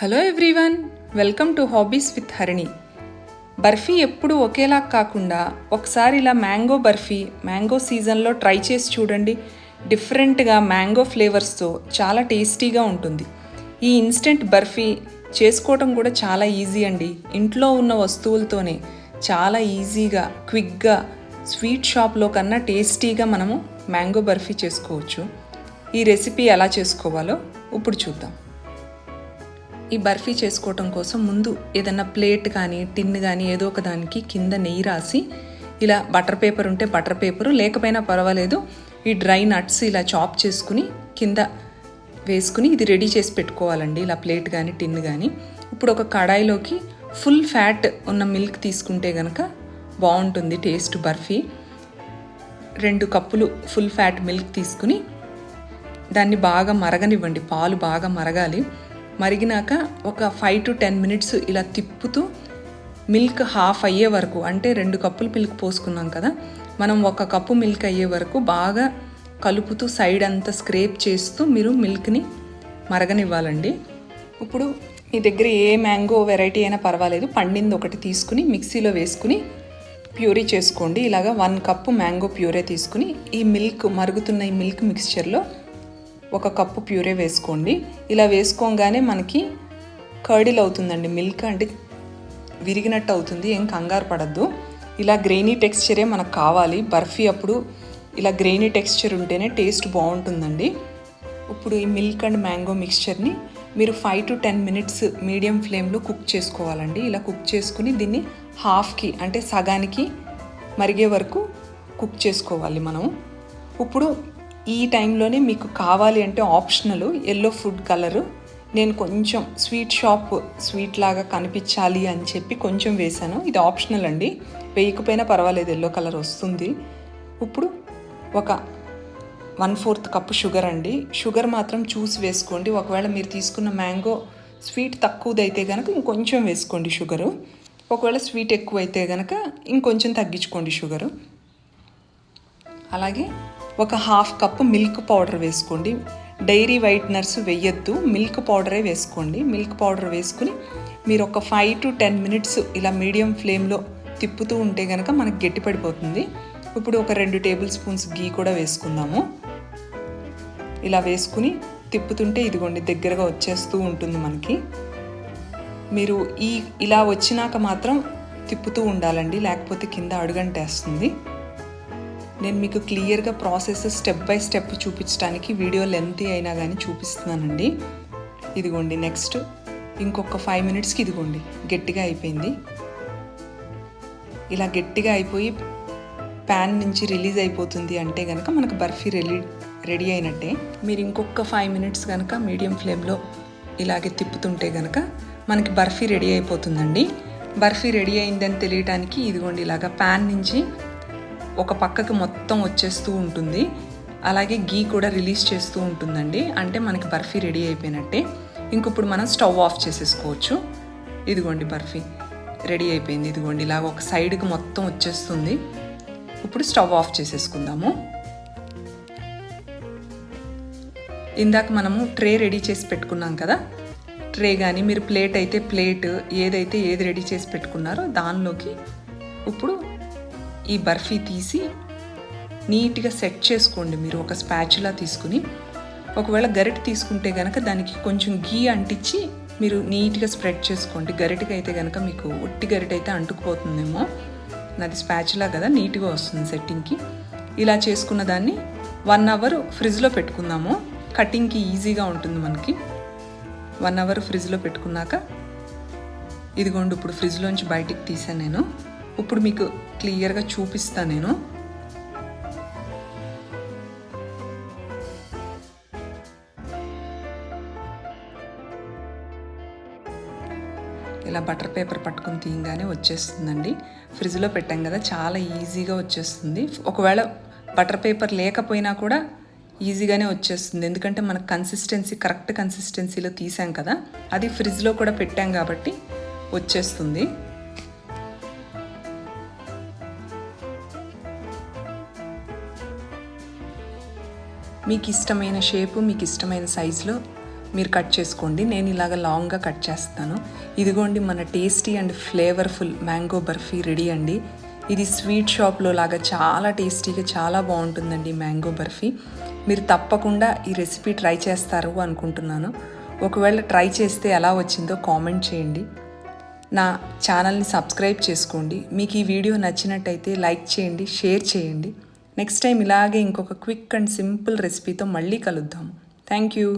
Hello everyone welcome to hobbies with Harini barfi ఎప్పుడు ఒకేలా కాకుండా ఒకసారి ఇలా మ్యాంగో బర్ఫీ మ్యాంగో సీజన్లో ట్రై చేసి చూడండి. డిఫరెంట్గా మ్యాంగో ఫ్లేవర్స్తో చాలా టేస్టీగా ఉంటుంది. ఈ ఇన్స్టెంట్ బర్ఫీ చేసుకోవటం కూడా చాలా ఈజీ అండి. ఇంట్లో ఉన్న వస్తువులతోనే చాలా ఈజీగా క్విక్గా స్వీట్ షాప్లో కన్నా టేస్టీగా మనము మ్యాంగో బర్ఫీ చేసుకోవచ్చు. ఈ రెసిపీ ఎలా చేసుకోవాలో ఇప్పుడు చూద్దాం. ఈ బర్ఫీ చేసుకోవటం కోసం ముందు ఏదైనా ప్లేట్ కానీ టిన్ కానీ ఏదో ఒక దానికి కింద నెయ్యి రాసి ఇలా బటర్ పేపర్ ఉంటే బటర్ పేపరు లేకపోయినా పర్వాలేదు ఈ డ్రై నట్స్ ఇలా చాప్ చేసుకుని కింద వేసుకుని ఇది రెడీ చేసి పెట్టుకోవాలండి ఇలా ప్లేట్ కానీ టిన్ కానీ. ఇప్పుడు ఒక కడాయిలోకి ఫుల్ ఫ్యాట్ ఉన్న మిల్క్ తీసుకుంటే కనుక బాగుంటుంది టేస్ట్ బర్ఫీ. రెండు కప్పులు ఫుల్ ఫ్యాట్ మిల్క్ తీసుకుని దాన్ని బాగా మరగనివ్వండి పాలు బాగా మరగాలి. మరిగినాక ఒక ఫైవ్ టు టెన్ మినిట్స్ ఇలా తిప్పుతూ మిల్క్ హాఫ్ అయ్యే వరకు అంటే రెండు కప్పులు మిల్క్ పోసుకున్నాం కదా మనం ఒక కప్పు మిల్క్ అయ్యే వరకు బాగా కలుపుతూ సైడ్ అంతా స్క్రేప్ చేస్తూ మీరు మిల్క్ని మరగనివ్వాలండి. ఇప్పుడు మీ దగ్గర ఏ మ్యాంగో వెరైటీ అయినా పర్వాలేదు పండింది ఒకటి తీసుకుని మిక్సీలో వేసుకుని ప్యూరీ చేసుకోండి. ఇలాగా వన్ కప్పు మ్యాంగో ప్యూరే తీసుకుని ఈ మిల్క్ మరుగుతున్న ఈ మిల్క్ మిక్స్చర్లో ఒక కప్పు ప్యూరే వేసుకోండి. ఇలా వేసుకోగానే మనకి కర్డిల్ అవుతుందండి. మిల్క్ అంటే విరిగినట్టు అవుతుంది. ఏం కంగారు పడద్దు. ఇలా గ్రెయినీ టెక్స్చరే మనకు కావాలి. బర్ఫీ అప్పుడు ఇలా గ్రెయినీ టెక్స్చర్ ఉంటేనే టేస్ట్ బాగుంటుందండి. ఇప్పుడు ఈ మిల్క్ అండ్ మ్యాంగో మిక్స్చర్ని మీరు five to ten minutes medium ఫ్లేమ్లో కుక్ చేసుకోవాలండి. ఇలా కుక్ చేసుకుని దీన్ని హాఫ్కి అంటే సగానికి మరిగే వరకు కుక్ చేసుకోవాలి మనం ఇప్పుడు ఈ టైంలోనే మీకు కావాలి అంటే ఆప్షనల్ ఎల్లో ఫుడ్ కలరు. నేను కొంచెం స్వీట్ షాప్ స్వీట్ లాగా కనిపించాలి అని చెప్పి కొంచెం వేశాను. ఇది ఆప్షనల్ అండి. వేయకపోయినా పర్వాలేదు ఎల్లో కలర్ వస్తుంది. ఇప్పుడు ఒక వన్ ఫోర్త్ కప్పు షుగర్ అండి. షుగర్ మాత్రం చూసి వేసుకోండి. ఒకవేళ మీరు తీసుకున్న మ్యాంగో స్వీట్ తక్కువదైతే కనుక ఇంకొంచెం వేసుకోండి షుగరు. ఒకవేళ స్వీట్ ఎక్కువైతే కనుక ఇంకొంచెం తగ్గించుకోండి షుగరు. అలాగే ఒక హాఫ్ కప్ మిల్క్ పౌడర్ వేసుకోండి. డైరీ వైట్నర్స్ వేయొద్దు. మిల్క్ పౌడరే వేసుకోండి. మిల్క్ పౌడర్ వేసుకుని మీరు ఒక ఫైవ్ టు టెన్ మినిట్స్ ఇలా మీడియం ఫ్లేమ్లో తిప్పుతూ ఉంటే కనుక మనకి గట్టిపడిపోతుంది ఇప్పుడు ఒక రెండు టేబుల్ స్పూన్స్ గీ కూడా వేసుకుందాము. ఇలా వేసుకుని తిప్పుతుంటే ఇదిగోండి దగ్గరగా వచ్చేస్తూ ఉంటుంది మనకి. మీరు ఈ ఇలా వచ్చినాక మాత్రం తిప్పుతూ ఉండాలండి. లేకపోతే కింద అడుగంటేస్తుంది. నేను మీకు క్లియర్గా ప్రాసెస్ స్టెప్ బై స్టెప్ చూపించడానికి వీడియో లెంతీ అయినా కానీ చూపిస్తున్నానండి. ఇదిగోండి నెక్స్ట్ ఇంకొక ఫైవ్ మినిట్స్కి ఇదిగోండి గట్టిగా అయిపోయింది. ఇలా గట్టిగా అయిపోయి ప్యాన్ నుంచి రిలీజ్ అయిపోతుంది అంటే కనుక మనకు బర్ఫీ రెడీ రెడీ అయినట్టే. మీరు ఇంకొక ఫైవ్ మినిట్స్ కనుక మీడియం ఫ్లేమ్లో ఇలాగే తిప్పుతుంటే కనుక మనకి బర్ఫీ రెడీ అయిపోతుందండి. బర్ఫీ రెడీ అయిందని తెలియటానికి ఇదిగోండి ఇలాగా ప్యాన్ నుంచి ఒక పక్కకి మొత్తం వచ్చేస్తూ ఉంటుంది. అలాగే గీ కూడా రిలీజ్ చేస్తూ ఉంటుందండి. అంటే మనకి బర్ఫీ రెడీ అయిపోయినట్టే. ఇంకప్పుడు మనం స్టవ్ ఆఫ్ చేసేసుకోవచ్చు. ఇదిగోండి బర్ఫీ రెడీ అయిపోయింది. ఇదిగోండి ఇలాగ ఒక సైడ్కి మొత్తం వచ్చేస్తుంది. ఇప్పుడు స్టవ్ ఆఫ్ చేసేసుకుందాము. ఇందాక మనము ట్రే రెడీ చేసి పెట్టుకున్నాం కదా. ట్రే కానీ మీరు ప్లేట్ అయితే ప్లేట్ ఏదైతే ఏది రెడీ చేసి పెట్టుకున్నారో దానిలోకి ఇప్పుడు ఈ బర్ఫీ తీసి నీట్గా సెట్ చేసుకోండి మీరు. ఒక స్పాచులా తీసుకుని. ఒకవేళ గరిట తీసుకుంటే కనుక దానికి కొంచెం గీ అంటించి మీరు నీట్గా స్ప్రెడ్ చేసుకోండి. గరిటకి అయితే కనుక మీకు ఒట్టి గరిట అయితే అంటుకుపోతుందేమో. నాది స్పాచులా కదా నీట్గా వస్తుంది సెట్టింగ్కి. ఇలా చేసుకున్న దాన్ని వన్ అవర్ ఫ్రిడ్జ్లో పెట్టుకుందాము. కటింగ్కి ఈజీగా ఉంటుంది మనకి. వన్ అవర్ ఫ్రిడ్జ్లో పెట్టుకున్నాక ఇదిగోండి ఇప్పుడు ఫ్రిడ్జ్లోంచి బయటికి తీసాను నేను. ఇప్పుడు మీకు క్లియర్గా చూపిస్తాను నేను. ఇలా బటర్ పేపర్ పట్టుకుని తీయగానే వచ్చేస్తుందండి. ఫ్రిడ్జ్లో పెట్టాం కదా చాలా ఈజీగా వచ్చేస్తుంది. ఒకవేళ బటర్ పేపర్ లేకపోయినా కూడా ఈజీగానే వచ్చేస్తుంది. ఎందుకంటే మనకు కన్సిస్టెన్సీ కరెక్ట్ కన్సిస్టెన్సీలో తీసాం కదా అది ఫ్రిడ్జ్లో కూడా పెట్టాం కాబట్టి వచ్చేస్తుంది. మీకు ఇష్టమైన షేపు మీకు ఇష్టమైన సైజులో మీరు కట్ చేసుకోండి. నేను ఇలాగ లాంగ్గా కట్ చేస్తాను. ఇదిగోండి మన tasty and flavourful mango barfi ready అండి. ఇది స్వీట్ షాప్లో లాగా చాలా టేస్టీగా చాలా బాగుంటుందండి మ్యాంగో బర్ఫీ. మీరు తప్పకుండా ఈ రెసిపీ ట్రై చేస్తారు అనుకుంటున్నాను. ఒకవేళ ట్రై చేస్తే ఎలా వచ్చిందో కామెంట్ చేయండి. నా ఛానల్ని సబ్స్క్రైబ్ చేసుకోండి. మీకు ఈ వీడియో నచ్చినట్టయితే లైక్ చేయండి షేర్ చేయండి. నెక్స్ట్ టైం ఇలాగే ఇంకొక క్విక్ అండ్ సింపుల్ రెసిపీతో మళ్ళీ కలుద్దాం. Thank you